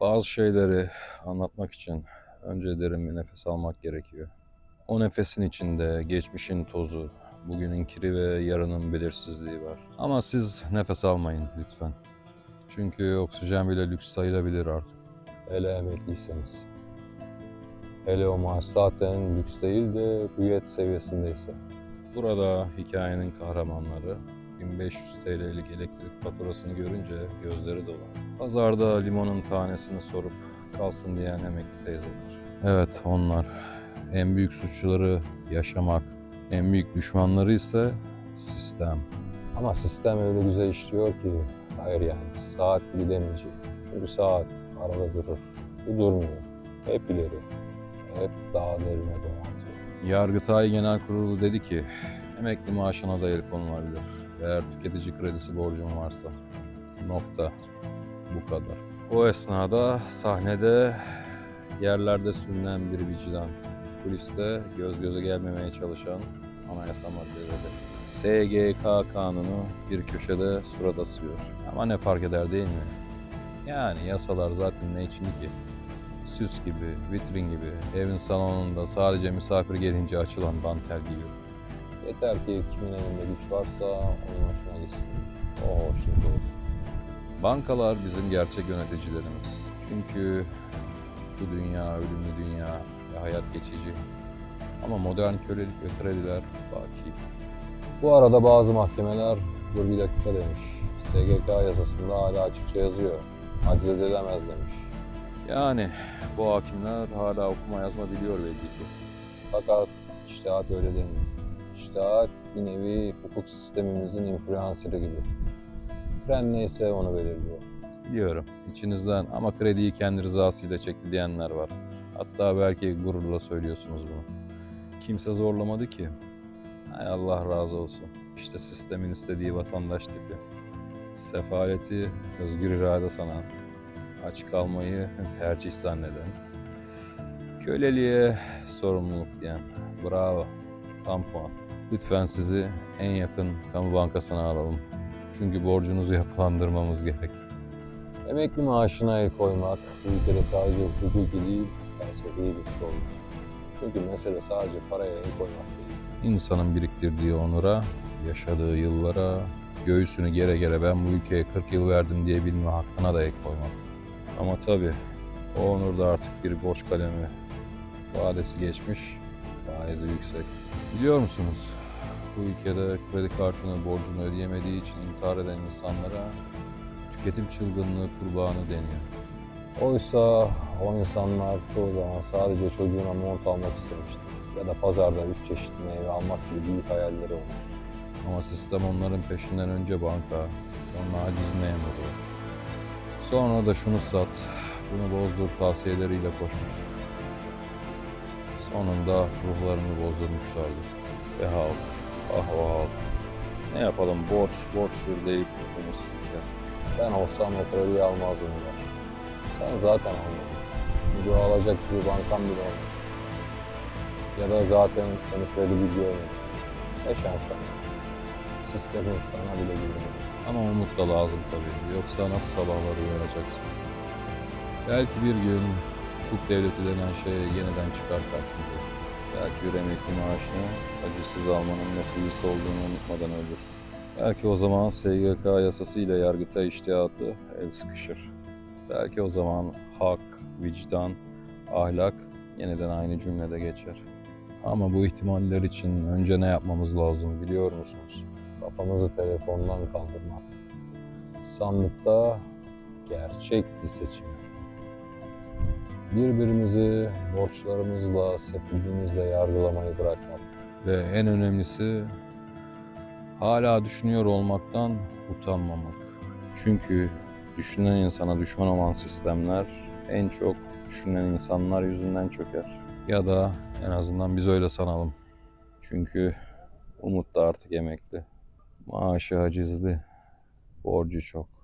Bazı şeyleri anlatmak için önce derin bir nefes almak gerekiyor. O nefesin içinde geçmişin tozu, bugünün kiri ve yarının belirsizliği var. Ama siz nefes almayın lütfen. Çünkü oksijen bile lüks sayılabilir artık. Hele emekliyseniz. Hele o maaş zaten lüks değil de hüviyet seviyesindeyse. Burada hikayenin kahramanları 1500 TL'lik elektrik faturasını görünce gözleri dolar. Pazarda limonun tanesini sorup kalsın diyen emekli teyzeler. Evet onlar. En büyük suçluları yaşamak, en büyük düşmanları ise sistem. Ama sistem öyle güzel işliyor ki hayır yani saat gidemeyecek. Çünkü saat arada durur. Bu durmuyor. Hep ileri. Hep daha derine donatıyor. Yargıtay Genel Kurulu dedi ki emekli maaşına da el konulabilir. Eğer tüketici kredisi borcun varsa. Nokta. Bu kadar. O esnada sahnede yerlerde sürünen bir vicdan. Kuliste göz göze gelmemeye çalışan anayasa maddeleri. SGK kanunu bir köşede surat asıyor. Ama ne fark eder değil mi? Yani yasalar zaten ne için ki? Süs gibi, vitrin gibi, evin salonunda sadece misafir gelince açılan dantel gibi. Yeter ki kimin elinde güç varsa onun hoşuna gitsin. O hoşnut olsun. Bankalar bizim gerçek yöneticilerimiz. Çünkü bu dünya ölümlü dünya ve hayat geçici. Ama modern kölelik ve krediler baki. Bu arada bazı mahkemeler dur bir dakika demiş. SGK yasasında hala açıkça yazıyor. Aciz edilemez demiş. Yani bu hakimler hala okuma yazma biliyor belli ki. Fakat iştihat öyle demiyor. İştihat bir nevi hukuk sistemimizin influencer'ı gibi. Tren neyse onu belirliyor. Biliyorum içinizden ama krediyi kendi rızasıyla çekti diyenler var. Hatta belki gururla söylüyorsunuz bunu. Kimse zorlamadı ki. Hay Allah razı olsun. İşte sistemin istediği vatandaş tipi. Sefaleti özgür irade sanan, aç kalmayı tercih zanneden, köleliğe sorumluluk diyen. Bravo. Tam puan. Lütfen sizi en yakın kamu bankasına alalım. Çünkü borcunuzu yapılandırmamız gerek. Emekli maaşına el koymak bu ülkede sadece hukuki değil, felsefi bir sorun. Çünkü mesele sadece paraya el koymak değil. İnsanın biriktirdiği onura, yaşadığı yıllara, göğsünü gere gere ben bu ülkeye 40 yıl verdim diye bilme hakkına da el koymak. Ama tabii o onur da artık bir borç kalemi. Vadesi geçmiş, faizi yüksek. Biliyor musunuz? Bu ülkede kredi kartını borcunu ödeyemediği için intihar eden insanlara tüketim çılgınlığı kurbanı deniyor. Oysa o insanlar çoğu zaman sadece çocuğuna mont almak istemiştir. Ya da pazarda üç çeşit meyve almak gibi büyük hayalleri olmuştur. Ama sistem onların peşinden önce banka, sonra aciz memuru, sonra da şunu sat, bunu bozdur tavsiyeleriyle koşmuştur. Sonunda ruhlarını bozdurmuşlardır. Ve halk, ah halk. Ne yapalım borç, borçtur deyip umutsuzluklar. Ben olsam o krediyi almazdım der. Sen zaten almadın. Çünkü alacak bir bankan bile olmadı. Ya da zaten seni kredi biliyor Ne şansa. Sistemin sana bile güveniyor. Ama umut da lazım tabii. Yoksa nasıl sabahları uyanacaksın? Belki bir gün hukuk devleti denen şey yeniden çıkar karşımıza. Belki emekli maaşını acısız almanın nasıl olduğunu unutmadan ölür. Belki o zaman SGK yasasıyla yargıta iştihatı el sıkışır. Belki o zaman hak, vicdan, ahlak yeniden aynı cümlede geçer. Ama bu ihtimaller için önce ne yapmamız lazım biliyor musunuz? Kafamızı telefondan kaldırmak. Sandıkta gerçek bir seçim. Birbirimizi borçlarımızla, sefilliğimizle yargılamayı bırakmak. Ve en önemlisi hala düşünüyor olmaktan utanmamak. Çünkü düşünen insana düşman olan sistemler en çok düşünen insanlar yüzünden çöker. Ya da en azından biz öyle sanalım. Çünkü Umut da artık emekli. Maaşı hacizli, borcu çok.